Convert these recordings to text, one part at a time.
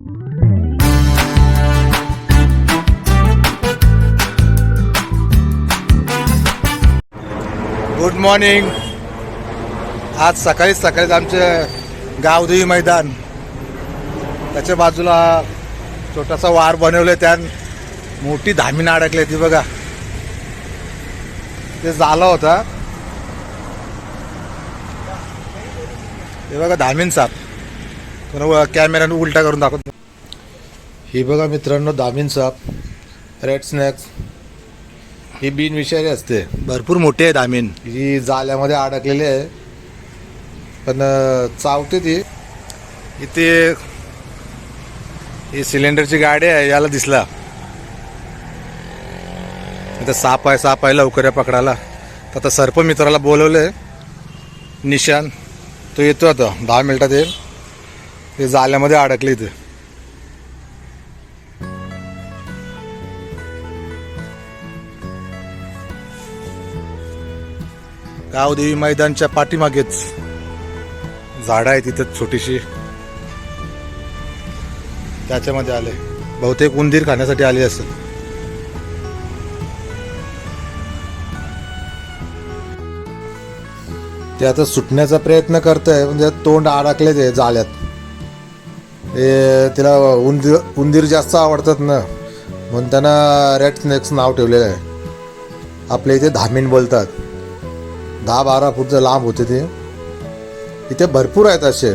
Good morning आज सकाळीच सकाळीच आमचे गावदेवी मैदान. त्याच्या बाजूला छोटासा वार बनवले त्यात मोठी धामीन अडकली ती बघा. ते झाला होता. हे बघा धामीन साप कॅमेऱ्याने उलटा करून दाखवतो. ही बघा मित्रांनो दामीन साप रेड स्नॅक्स ही बिनविषारी असते. भरपूर मोठी आहे दामीन. ही जाल्यामध्ये अडकलेली आहे. पण चावते ती. इथे ही सिलेंडरची गाडी आहे याला दिसला. इथं साप आहे साप आहे लवकर या पकडायला. तर आता सर्प मित्राला बोलवलंय निशान. तो येतो आता दहा मिनिटात येईल. ते जाल्यामध्ये अडकले इथे. गावदेवी मैदानच्या पाठीमागेच झाडं आहे तिथं छोटीशी. त्याच्यामध्ये आले. बहुतेक उंदीर खाण्यासाठी आली असेल. ते आता सुटण्याचा प्रयत्न करतंय म्हणजे तोंड अडकले ते जाळ्यात. ते तिला उंदीर उंदीर जास्त आवडतात ना म्हणून त्यांना रेड स्नेक्स नाव ठेवलेलं आहे. आपल्या इथे धामीन बोलतात. दहा बारा फूटचं लांब होते ते. इथे भरपूर आहेत असे.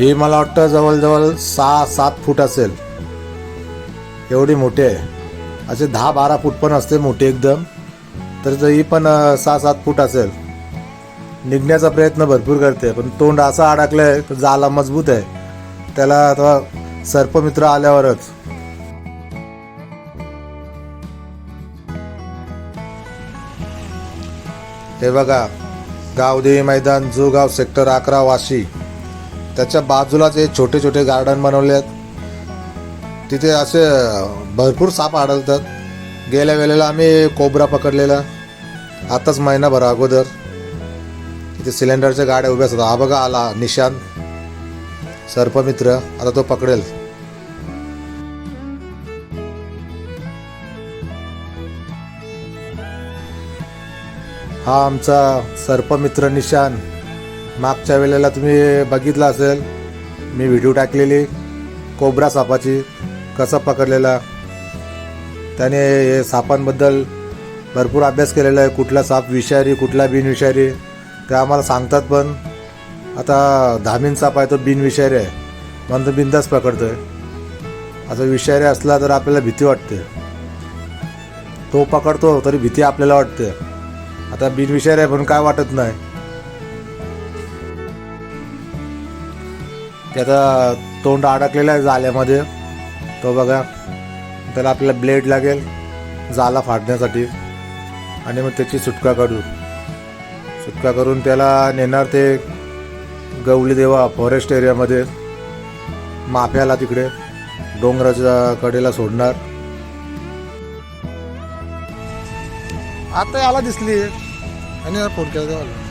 हे मला वाटतं जवळजवळ सहा सात फूट असेल. एवढी मोठी आहे. असे दहा बारा फूट पण असते मोठी एकदम. तर ही पण सहा सात फूट असेल. निघण्याचा प्रयत्न भरपूर करते पण तोंड असा अडकलं तर जाला मजबूत आहे. त्याला आता सर्पमित्र आल्यावरच. हे बघा गावदेवी मैदान जुगाव सेक्टर अकरा वाशी. त्याच्या बाजूलाच हे छोटे छोटे गार्डन बनवले आहेत. तिथे असे भरपूर साप आढळतात. गेल्या वेळेला आम्ही कोबरा पकडलेला. आताच महिनाभर अगोदर. तिथे सिलेंडरच्या गाड्या उभ्या असतात. हा बघा आला निशांत सर्पमित्र आता तो पकडेल. हा आमचा सर्पमित्र निशान. मागच्या वेळेला तुम्ही बघितला असेल मी व्हिडिओ टाकलेली कोबरा सापाची कसा पकडलेला. त्याने हे सापांबद्दल भरपूर अभ्यास केलेला आहे कुठला साप विषारी कुठला बिनविषारी. ते आम्हाला सांगतात पण आता धामीन साप आहे तो बिनविषारी आहे म्हणून तो बिंदास आहे आता विषारी असला तर आपल्याला भीती वाटते. तो पकडतो तरी भीती आपल्याला वाटते. आता बिनविषारी आहे पण काय वाटत नाही. ते आता तोंड अडकलेलं आहे जाल्यामध्ये तो बघा. त्याला आपल्याला ब्लेड लागेल जाला फाडण्यासाठी. आणि मग त्याची सुटका काढू सुटका करून त्याला नेणार ते गवली देवा फॉरेस्ट एरियामध्ये माफ्याला तिकडे डोंगराच्या कडेला सोडणार. आता याला दिसली. आणि फोन केला तेव्हा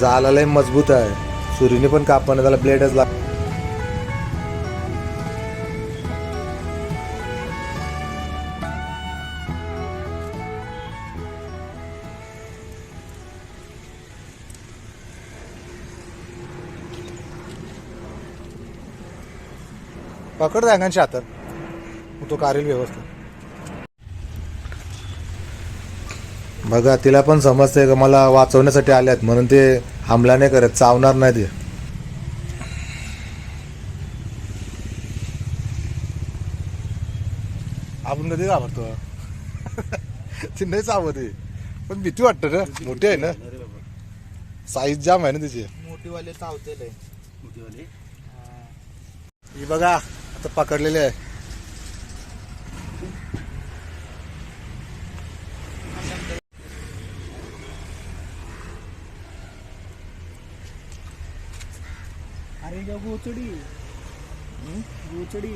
जाला लय मजबूत आहे. सुरीने पण कापणं त्याला ब्लेडच लाग पकड जागांच्या हातात मग तो कारेल व्यवस्थित बघा तिला पण समजते का मला वाचवण्यासाठी आल्यात म्हणून ते हमला नाही करत चावणार नाही ते. आपण कधी घाबरतो? ती नाही चावत आहे. पण भीती वाटतं ना मोठी आहे ना. साईज जाम आहे ना तिची. मोठीवाले चावतेल ही बघा आता पकडलेली आहे. अरे ग गोचडी. गोचडी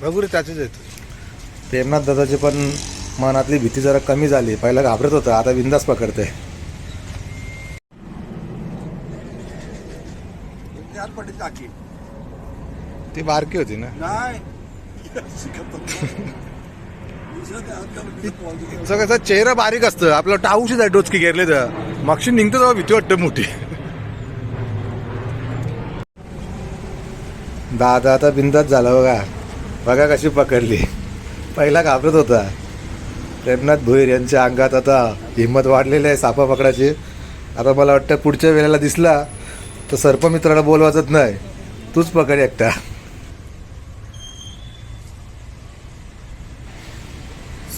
बघू रे त्याचेच आहेत. प्रेमनाथ दादाची पण मनातली भीती जरा कमी झाली. पहिला घाबरत होता आता बिंदास पकडते पडली टाकी ती बारकी होती ना? नाही. कसं चेहरा बारीक असतं. आपलं टाऊशी जाय डोचकी गेले तर. मागशी निघतं तेव्हा भीती वाटतं मोठी. दादा आता बिंदात झाला बघा. बघा कशी पकडली. पहिला घाबरत होता. प्रेमनाथ भोईर यांच्या अंगात आता हिंमत वाढलेली आहे सापा पकडायची आता मला वाटतं पुढच्या वेळेला दिसला. तर सर्पमित्राला बोलवायचंच नाही. तूच पकड एकटा.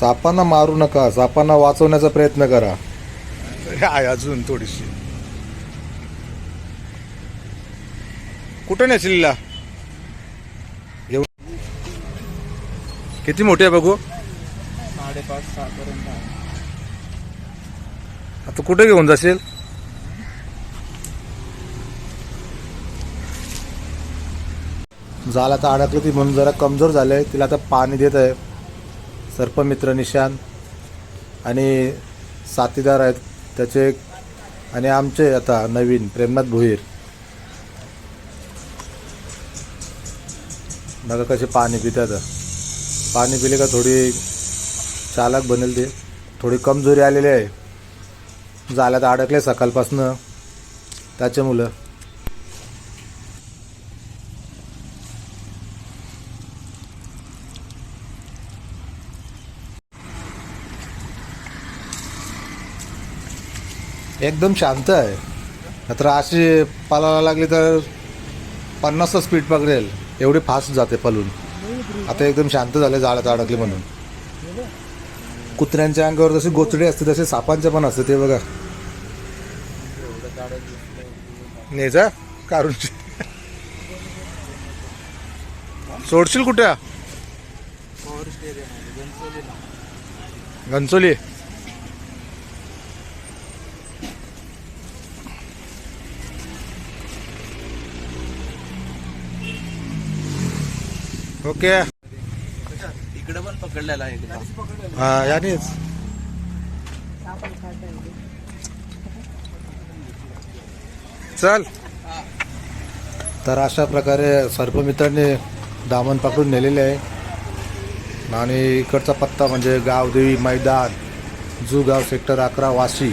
सापांना मारू नका. सापांना वाचवण्याचा प्रयत्न करा. आहे अजून थोडीशी. कुठं नेसलीला येऊ किती मोठी आहे बघू? साडेपाच सहा पर्यंत. आता कुठे घेऊन जाशील? झाला तर अडकली ती म्हणून जरा कमजोर झालं. आहे तिला आता पाणी देत आहे. सर्पमित्र निशान. आणि साथीदार आहेत त्याचे आणि आमचे आता नवीन प्रेमनाथ भोईर. बघा कसे पाणी पितात पाणी पिले का थोडी चालक बनेल ते. थोडी कमजोरी आलेली आहे. जाल्यात अडकले सकाळपासनं. त्याच्या मुलं एकदम शांत आहे. तर अशी पालायला लागली तर पन्नासचा स्पीड पकडेल. एवढी फास्ट जाते पलून. आता एकदम शांत झाले जाळ्यात अडकले म्हणून. कुत्र्यांच्या अंगावर जशी गोचडी असते तसे सापांचे पण असते ते बघा. नेजा काढून सोडशील कुठे? Forest Ghansoli okay. इकडे पण पकडलेला आहे हा यानेच. चल. तर अशा प्रकारे सर्पमित्रांनी दामन पकडून नेलेले आहे. आणि इकडचा पत्ता म्हणजे गावदेवी मैदान जू गाव सेक्टर अकरा वाशी.